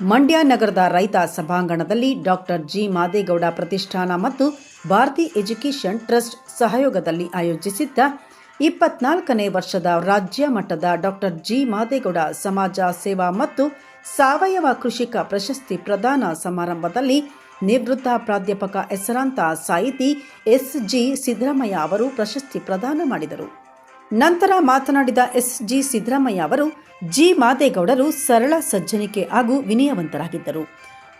ಮಂಡ್ಯ ನಗರದ ರೈತ ಸಭಾಂಗಣದಲ್ಲಿ ಡಾಕ್ಟರ್ ಜಿ ಮಾದೇಗೌಡ ಪ್ರತಿಷ್ಠಾನ ಮತ್ತು ಭಾರತಿ ಎಜುಕೇಷನ್ ಟ್ರಸ್ಟ್ ಸಹಯೋಗದಲ್ಲಿ ಆಯೋಜಿಸಿದ್ದ ಇಪ್ಪತ್ನಾಲ್ಕನೇ ವರ್ಷದ ರಾಜ್ಯ ಮಟ್ಟದ ಡಾಕ್ಟರ್ ಜಿ ಮಾದೇಗೌಡ ಸಮಾಜ ಸೇವಾ ಮತ್ತು ಸಾವಯವ ಕೃಷಿಕ ಪ್ರಶಸ್ತಿ ಪ್ರದಾನ ಸಮಾರಂಭದಲ್ಲಿ ನಿವೃತ್ತ ಪ್ರಾಧ್ಯಾಪಕ ಹೆಸರಾಂತ ಸಾಹಿತಿ ಎಸ್ ಜಿ ಸಿದ್ದರಾಮಯ್ಯ ಅವರು ಪ್ರಶಸ್ತಿ ಪ್ರದಾನ ಮಾಡಿದರು. ನಂತರ ಮಾತನಾಡಿದ ಎಸ್ ಜಿ ಸಿದ್ದರಾಮಯ್ಯ ಅವರು, ಜಿ ಮಾದೇಗೌಡರು ಸರಳ ಸಜ್ಜನಿಕೆ ಹಾಗೂ ವಿನಯವಂತರಾಗಿದ್ದರು.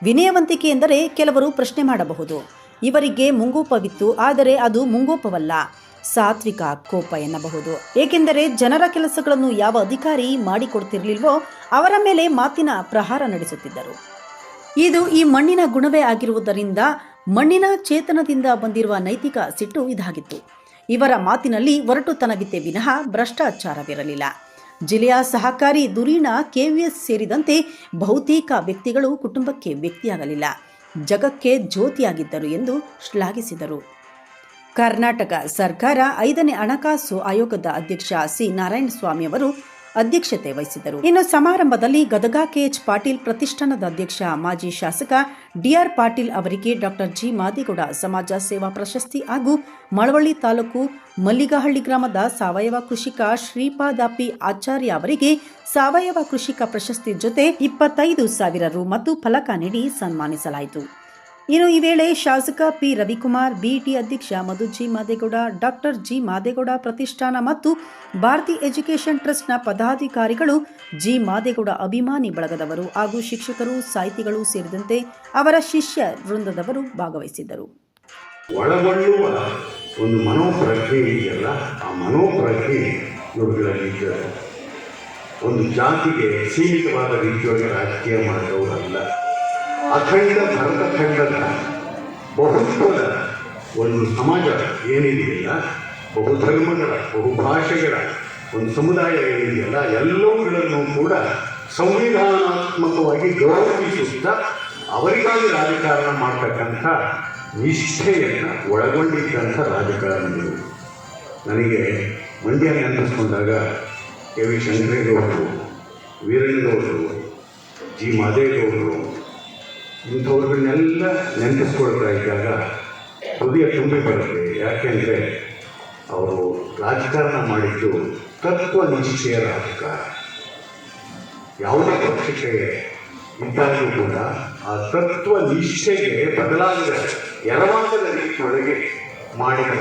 ವಿನಯವಂತಿಕೆ ಎಂದರೆ ಕೆಲವರು ಪ್ರಶ್ನೆ ಮಾಡಬಹುದು. ಇವರಿಗೆ ಮುಂಗೋಪವಿತ್ತು, ಆದರೆ ಅದು ಮುಂಗೋಪವಲ್ಲ. ಸಾತ್ವಿಕ ಕೋಪ ಎನ್ನಬಹುದು. ಏಕೆಂದರೆ ಜನರ ಕೆಲಸಗಳನ್ನು ಯಾವ ಅಧಿಕಾರಿ ಮಾಡಿಕೊಡ್ತಿರ್ಲಿಲ್ವೋ, ಅವರ ಮೇಲೆ ಮಾತಿನ ಪ್ರಹಾರ ನಡೆಸುತ್ತಿದ್ದರು. ಇದು ಈ ಮಣ್ಣಿನ ಗುಣವೇ ಆಗಿರುವುದರಿಂದ ಮಣ್ಣಿನ ಚೇತನದಿಂದ ಬಂದಿರುವ ನೈತಿಕ ಸಿಟ್ಟು ಇದಾಗಿತ್ತು. ಇವರ ಮಾತಿನಲ್ಲಿ ಒರಟುತನವಿತ್ತೆ ವಿನಃ ಭ್ರಷ್ಟಾಚಾರವಿರಲಿಲ್ಲ. ಜಿಲ್ಲೆಯ ಸಹಕಾರಿ ಧುರೀಣ ಕೆವಿಎಸ್ ಸೇರಿದಂತೆ ಬಹುತೇಕ ವ್ಯಕ್ತಿಗಳು ಕುಟುಂಬಕ್ಕೆ ವ್ಯಕ್ತಿಯಾಗಲಿಲ್ಲ. ಜಗಕ್ಕೆ ಜ್ಯೋತಿಯಾಗಿದ್ದರು ಎಂದು ಶ್ಲಾಘಿಸಿದರು. ಕರ್ನಾಟಕ ಸರ್ಕಾರ ಐದನೇ ಹಣಕಾಸು ಆಯೋಗದ ಅಧ್ಯಕ್ಷ ಸಿ. ನಾರಾಯಣಸ್ವಾಮಿ ಅವರು ಅಧ್ಯಕ್ಷತೆ ವಹಿಸಿದರು ಇನ್ನು ಸಮಾರಂಭದಲ್ಲಿ ಗದಗ ಕೆಎಚ್ ಪಾಟೀಲ್ ಪ್ರತಿಷ್ಠಾನದ ಅಧ್ಯಕ್ಷ, ಮಾಜಿ ಶಾಸಕ ಡಿಆರ್ ಪಾಟೀಲ್ ಅವರಿಗೆ ಡಾಕ್ಟರ್ ಜಿ. ಮಾದಿಗೌಡ ಸಮಾಜ ಸೇವಾ ಪ್ರಶಸ್ತಿ ಹಾಗೂ ಮಳವಳ್ಳಿ ತಾಲೂಕು ಮಲ್ಲಿಗಹಳ್ಳಿ ಗ್ರಾಮದ ಸಾವಯವ ಕೃಷಿಕ ಶ್ರೀಪಾದಾಪಿ ಆಚಾರ್ಯ ಅವರಿಗೆ ಸಾವಯವ ಕೃಷಿಕ ಪ್ರಶಸ್ತಿ ಜೊತೆ ಇಪ್ಪತ್ತೈದು ಸಾವಿರ ರು ಮತ್ತು ಫಲಕ ನೀಡಿ ಸನ್ಮಾನಿಸಲಾಯಿತು. ಇನ್ನು ಈ ವೇಳೆ ಶಾಸಕ ಪಿ. ರವಿಕುಮಾರ್, ಬಿಇಟಿ ಅಧ್ಯಕ್ಷ Madhu G. Madegowda, doctor G. Madegowda ಪ್ರತಿಷ್ಠಾನ ಮತ್ತು ಭಾರತಿ ಎಜುಕೇಷನ್ ಟ್ರಸ್ಟ್ನ ಪದಾಧಿಕಾರಿಗಳು ಜಿ. ಮಾದೇಗೌಡ ಅಭಿಮಾನಿ ಬಳಗದವರು ಹಾಗೂ ಶಿಕ್ಷಕರು, ಸಾಹಿತಿಗಳು ಸೇರಿದಂತೆ ಅವರ ಶಿಷ್ಯ ವೃಂದದವರು ಭಾಗವಹಿಸಿದ್ದರು. ಒಳಗೊಳ್ಳುವ ಒಂದು ಮನೋಪ್ರಜ್ಞೆ ಇದೆಯಲ್ಲ, ಆ ಮನೋಪ್ರಜ್ಞೆ ಒಂದು ಜಾತಿಗೆ ಸೀಮಿತವಾದ ರೀತಿಯೊಳಗೆ ರಾಜಕೀಯ ಮಾಡಿದವರಲ್ಲ. ಅಖಂಡ ಭರತಖಂಡದ ಬಹುತ್ವದ ಒಂದು ಸಮಾಜ ಏನಿದೆಯಲ್ಲ, ಬಹುಧರ್ಮಗಳ, ಬಹುಭಾಷೆಗಳ ಒಂದು ಸಮುದಾಯ ಏನಿದೆಯಲ್ಲ, ಎಲ್ಲವುಗಳನ್ನು ಕೂಡ ಸಂವಿಧಾನಾತ್ಮಕವಾಗಿ ಗೌರವಿಸುತ್ತಾ ಅವರಿಗಾಗಿ ರಾಜಕಾರಣ ಮಾಡ್ತಕ್ಕಂಥ ನಿಷ್ಠೆಯನ್ನು ಒಳಗೊಂಡಿದ್ದಂಥ ರಾಜಕಾರಣಿಗಳು. ನನಗೆ ಮಂಡ್ಯ ನೆನಪಿಸ್ಕೊಂಡಾಗ ಕೆ ವಿ ಶಂಕರೇಗೌಡರು ವೀರಣ್ಣಗೌಡರು ಜಿ ಮಾದೇಗೌಡರು ಇಂಥವ್ರನ್ನೆಲ್ಲ ನೆನಪಿಸ್ಕೊಳ್ತಾ ಇದ್ದಾಗ ಹೃದಯ ತುಂಬಿ ಬರುತ್ತೆ. ಯಾಕೆಂದರೆ ಅವರು ರಾಜಕಾರಣ ಮಾಡಿದ್ದು ತತ್ವ ನಿಶ್ಚಯ ರಾಜಕಾರಣ ಯಾವುದೇ ಪಕ್ಷಕ್ಕೆ ಇದ್ದಾಗಲೂ ಕೂಡ ಆ ತತ್ವ ನಿಷ್ಠೆಗೆ ಬದಲಾಗದ ಎರವಾಗದ ರೀತಿಯೊಳಗೆ ಮಾಡಿದ